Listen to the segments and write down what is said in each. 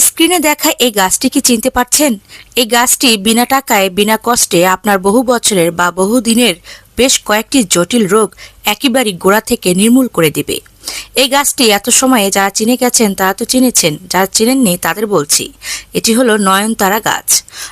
স্ক্রিনে দেখা এই গাছটি কি চিনতে পারছেন? এই গাছটি বিনা টাকায়, বিনা কষ্টে আপনার বহু বছরের বা বহু দিনের বেশ কয়েকটি জটিল রোগ একেবারে গোড়া থেকে নির্মূল করে দিবে। এই গাছটি এত সময়ে যারা চিনে গেছেন তারা তো চিনেছেন যারা চিনেননি তাদের বলছি। এটি হলো নয়নতারা গাছ।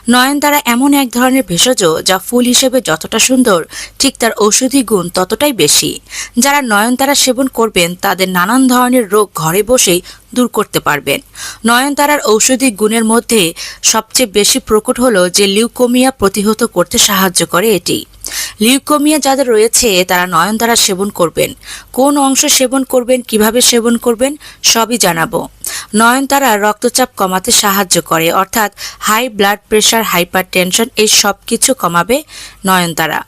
নয়নতারা এমন এক ধরনের ভেষজ যা ফুল হিসেবে যতটা সুন্দর, ঠিক তার ঔষধি গুণ ততটাই বেশি। যারা নয়নতারা সেবন করবেন, তাদের নানান ধরনের রোগ ঘরে বসেই দূর করতে পারবেন। নয়নতারার ঔষধি গুণের মধ্যে সবচেয়ে বেশি প্রকট হলো যে লিউকোমিয়া প্রতিহত করতে সাহায্য করে এটি। লিউকোমিয়া যাদের রয়েছে, তারা নয়নতারা সেবন করবেন। কোন অংশ সেবন করবেন, কীভাবে সেবন করবেন, সবই জানাব। নয়নতারা রক্তচাপ কমাতে সাহায্য করে, অর্থাৎ high blood pressure hypertension এই সব কিছু কমাবে নয়নতারা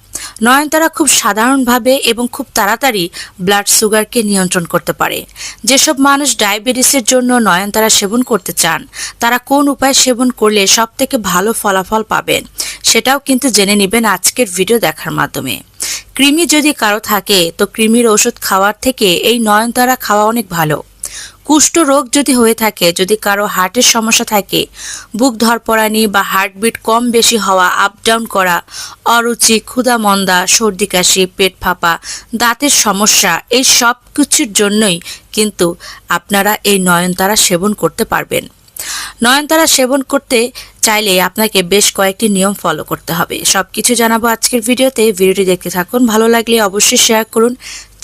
নয়নতারা খুব সাধারণভাবে এবং খুব তাড়াতাড়ি ব্লাড সুগারকে নিয়ন্ত্রণ করতে পারে। যেসব মানুষ ডায়াবেটিসের জন্য নয়নতারা সেবন করতে চান, তারা কোন উপায় সেবন করলে সব থেকে ভালো ফলাফল পাবেন? সেটাও কিন্তু জেনে নেবেন আজকের ভিডিও দেখার মাধ্যমে। কৃমি যদি কারও থাকে, তো কৃমির ওষুধ খাওয়ার থেকে এই নয়নতারা খাওয়া অনেক ভালো। কুষ্ঠ রোগ যদি হয়ে থাকে, যদি কারও হার্টের সমস্যা থাকে, বুক ধরপড়ানি বা হার্টবিট কম বেশি হওয়া আপ ডাউন করা, অরুচি, ক্ষুধা মন্দা, সর্দি কাশি, পেট ফাঁপা, দাঁতের সমস্যা, এই সব কিছুর জন্যই কিন্তু আপনারা এই নয়নতারা সেবন করতে পারবেন। নয়নতারা সেবন করতে চাইলে আপনাকে বেশ কয়েকটি নিয়ম ফলো করতে হবে। সব কিছু জানাব আজকের ভিডিওতে। ভিডিওটি দেখতে থাকুন। ভালো লাগলে অবশ্যই শেয়ার করুন।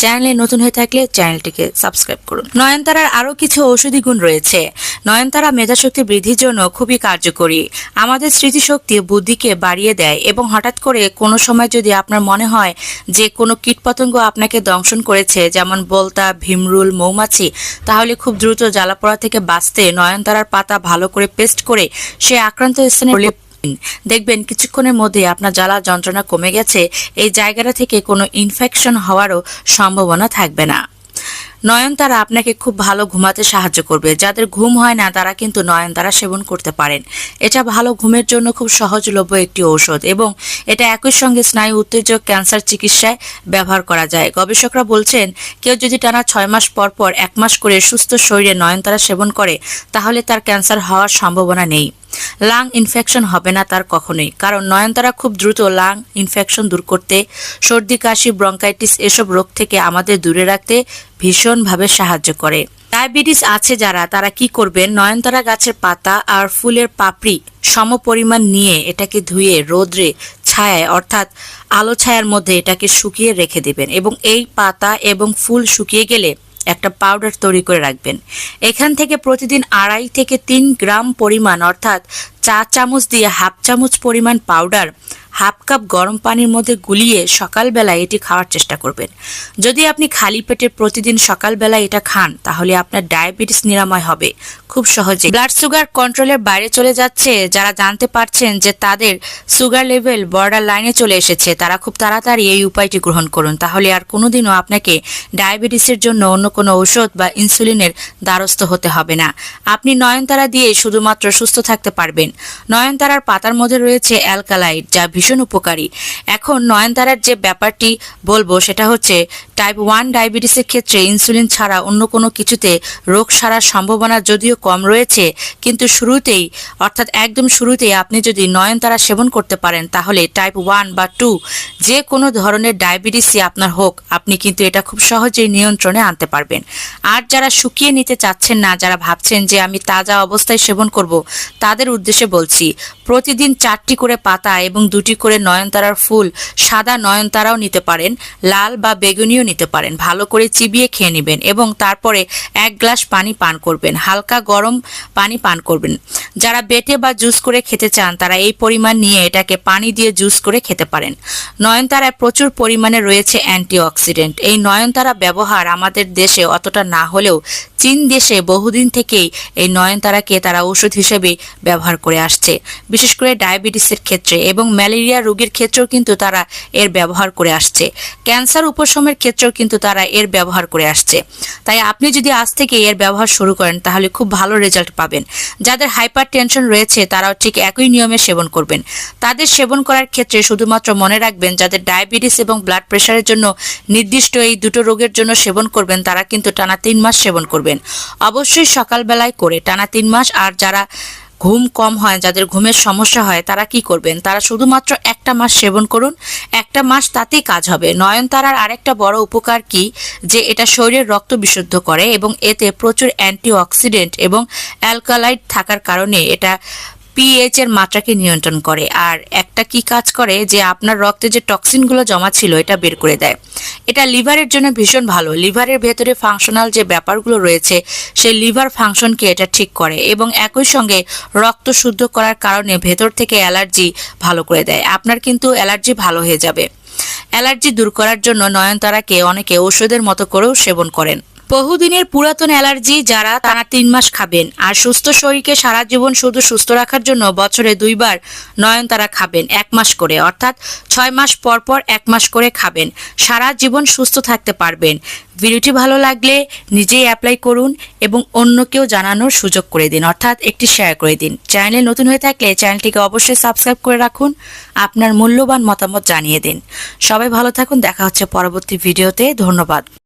চ্যানেলে নতুন হয়ে থাকলে চ্যানেলটিকে সাবস্ক্রাইব করুন। নয়নতারার আরও কিছু ঔষধি গুণ রয়েছে। নয়নতারা মেধাশক্তি বৃদ্ধির জন্য খুবই কার্যকরী। আমাদের স্মৃতিশক্তি বুদ্ধিকে বাড়িয়ে দেয় এবং হঠাৎ করে কোনো সময় যদি আপনার মনে হয় যে কোনো কীটপতঙ্গ আপনাকে দংশন করেছে, যেমন বলতা, ভীমরুল, মৌমাছি, তাহলে খুব দ্রুত জ্বালাপোড়া থেকে বাঁচতে নয়নতারার পাতা ভালো করে পেস্ট করে সে আক্রান্ত স্থানে দেখবেন কিছুক্ষণের মধ্যে আপনার জ্বালা যন্ত্রণা কমে গেছে, এই জায়গাটা থেকে কোনো ইনফেকশন হওয়ারও সম্ভাবনা থাকবে না। নয়নতারা আপনাকে খুব ভালো ঘুমাতে সাহায্য করবে। যাদের ঘুম হয় না, তারা কিন্তু নয়নতারা সেবন করতে পারেন। এটা ভালো ঘুমের জন্য খুব সহজলভ্য একটি ঔষধ এবং এটা একই সঙ্গে স্নায়ু উত্তেজক, ক্যান্সার চিকিৎসায় ব্যবহার করা যায়। গবেষকরা বলছেন, কেউ যদি টানা ছয় মাস পর পর এক মাস করে সুস্থ শরীরে নয়নতারা সেবন করে, তাহলে তার ক্যান্সার হওয়ার সম্ভাবনা নেই। লাং ইনফেকশন হবে না তার কখনোই। কারণ নয়নতারা খুব দ্রুত লাং ইনফেকশন দূর করতে, সর্দি, কাশি ব্রঙ্কাইটিস এসব রোগ থেকে আমাদের দূরে রাখতে ভীষণভাবে সাহায্য করে। ডায়াবেটিস আছে যারা, তারা কি করবেন? নয়নতারা গাছের পাতা আর ফুলের পাপড়ি সম পরিমাণ নিয়ে এটাকে ধুয়ে রোদ্রে ছায়ায়, অর্থাৎ আলো ছায়ার মধ্যে এটাকে শুকিয়ে রেখে দেবেন এবং এই পাতা এবং ফুল শুকিয়ে গেলে একটা পাউডার তৈরি করে রাখবেন। এখান থেকে প্রতিদিন আড়াই থেকে তিন গ্রাম পরিমাণ, অর্থাৎ চা চামচ দিয়ে হাফ চামচ পরিমাণ পাউডার হাফ কাপ গরম পানির মধ্যে গুলিয়ে সকালবেলা এটি খাওয়ার চেষ্টা করবেন। যদি আপনি খালি পেটে প্রতিদিন সকালবেলা এটা খান, তাহলে আপনার ডায়াবেটিস নিরাময় হবে। খুব সহজে ব্লাড সুগার কন্ট্রোলের বাইরে চলে যাচ্ছে। যারা জানতে পারছেন যে তাদের সুগার লেভেল বর্ডার লাইনে চলে এসেছে, তারা খুব তাড়াতাড়ি এই উপায়টি গ্রহণ করুন। তাহলে আর কোনোদিনও আপনাকে ডায়াবেটিসের জন্য অন্য কোনো ঔষধ বা ইনসুলিনের দ্বারস্থ হতে হবে না। আপনি নয়নতারা দিয়ে শুধুমাত্র সুস্থ থাকতে পারবেন। নয়নতারার পাতার মধ্যে রয়েছে অ্যালকালাইড যা ভীষণ উপকারী। এখন নয়নতারার যে ব্যাপারটি বলব, সেটা হচ্ছে টাইপ ওয়ান ডায়াবেটিসের ক্ষেত্রে ইনসুলিন ছাড়া অন্য কোনো কিছুতে রোগ সারার সম্ভাবনা যদিও কম রয়েছে, কিন্তু শুরুতেই, অর্থাৎ একদম শুরুতেই আপনি যদি নয়নতারা সেবন করতে পারেন, তাহলে টাইপ ওয়ান বা টু যে কোনো ধরনের ডায়াবেটিসই আপনার হোক, আপনি কিন্তু এটা খুব সহজেই নিয়ন্ত্রণে আনতে পারবেন। আর যারা শুকিয়ে নিতে চাচ্ছেন না, যারা ভাবছেন যে আমি তাজা অবস্থায় সেবন করব, তাদের উদ্দেশ্যে বলছি, প্রতিদিন চারটি করে পাতা এবং দুটি করে নয়নতারার ফুল, সাদা নয়নতারাও নিতে পারেন, লাল বা বেগুনিও নিতে পারেন। ভালো করে চিবিয়ে খেয়ে নেবেন এবং তারপরে এক গ্লাস পানি পান করবেন, হালকা গরম পানি পান করবেন। যারা বেটে বা জুস করে খেতে চান, তারা এই পরিমাণ নিয়ে এটাকে পানি দিয়ে জুস করে খেতে পারেন। নয়নতারায় প্রচুর পরিমাণে রয়েছে অ্যান্টিঅক্সিডেন্ট। এই নয়নতারা ব্যবহার আমাদের দেশে অতটা না হলেও চীন দেশে বহুদিন থেকেই এই নয়নতারাকে তারা ওষুধ হিসেবে ব্যবহার করে আসছে। বিশেষ করে ডায়াবেটিসের ক্ষেত্রে এবং ম্যালেরিয়া রোগীর ক্ষেত্রেও কিন্তু তারা এর ব্যবহার করে আসছে। ক্যান্সার উপশমের ক্ষেত্রেও কিন্তু তারা এর ব্যবহার করে আসছে। তাই আপনি যদি আজ থেকে এর ব্যবহার শুরু করেন, তাহলে খুব ভালো রেজাল্ট পাবেন। যাদের হাইপার টেনশন রয়েছে, তারাও ঠিক একই নিয়মে সেবন করবেন। তাদের সেবন করার ক্ষেত্রে শুধুমাত্র মনে রাখবেন, যাদের ডায়াবেটিস এবং ব্লাড প্রেশারের জন্য নির্দিষ্ট এই দুটো রোগের জন্য সেবন করবেন, তারা কিন্তু টানা তিন মাস সেবন করবেন। থাকবেন। অবশ্যই সকালবেলায় করে, টানা তিন মাস। আর যারা ঘুম কম হয়, যাদের ঘুমের সমস্যা হয়, তারা কি করবেন? তারা শুধুমাত্র একটা মাস সেবন করুন। একটা মাস তাতেই কাজ হবে। নয়নতারার আরেকটা বড় উপকার কি? যে এটা শরীরের রক্ত বিশুদ্ধ করে এবং এতে প্রচুর অ্যান্টিঅক্সিডেন্ট এবং অ্যালকালাইড থাকার কারণে এটা পিএইচ এর মাত্রাকে নিয়ন্ত্রণ করে। আর একটা কি কাজ করে যে আপনার রক্তে যে টক্সিনগুলো জমা ছিল, এটা বের করে দেয়। এটা লিভারের জন্য ভীষণ ভালো। লিভারের ভেতরে ফাংশনাল যে ব্যাপারগুলো রয়েছে, সেই লিভার ফাংশনকে এটা ঠিক করে এবং একই সঙ্গে রক্ত শুদ্ধ করার কারণে ভেতর থেকে অ্যালার্জি ভালো করে দেয়। আপনার কিন্তু অ্যালার্জি ভালো হয়ে যাবে। অ্যালার্জি দূর করার জন্য নয়নতারাকে অনেকে ঔষধের মতো করেও সেবন করেন। বহুদিনের পুরাতন অ্যালার্জি যারা তারা তিন মাস খাবেন। আর সুস্থ শরীরকে সারা জীবন শুধু সুস্থ রাখার জন্য বছরে দুইবার নয়ন তারা খাবেন, এক মাস করে। অর্থাৎ ছয় মাস পর পর এক মাস করে খাবেন। সারা জীবন সুস্থ থাকতে পারবেন। ভিডিওটি ভালো লাগলে নিজেই অ্যাপ্লাই করুন এবং অন্যকেও জানানোর সুযোগ করে দিন। অর্থাৎ একটি শেয়ার করে দিন। চ্যানেলে নতুন হয়ে থাকলে চ্যানেলটিকে অবশ্যই সাবস্ক্রাইব করে রাখুন, আপনার মূল্যবান মতামত জানিয়ে দিন। সবাই ভালো থাকুন, দেখা হচ্ছে পরবর্তী ভিডিওতে। ধন্যবাদ।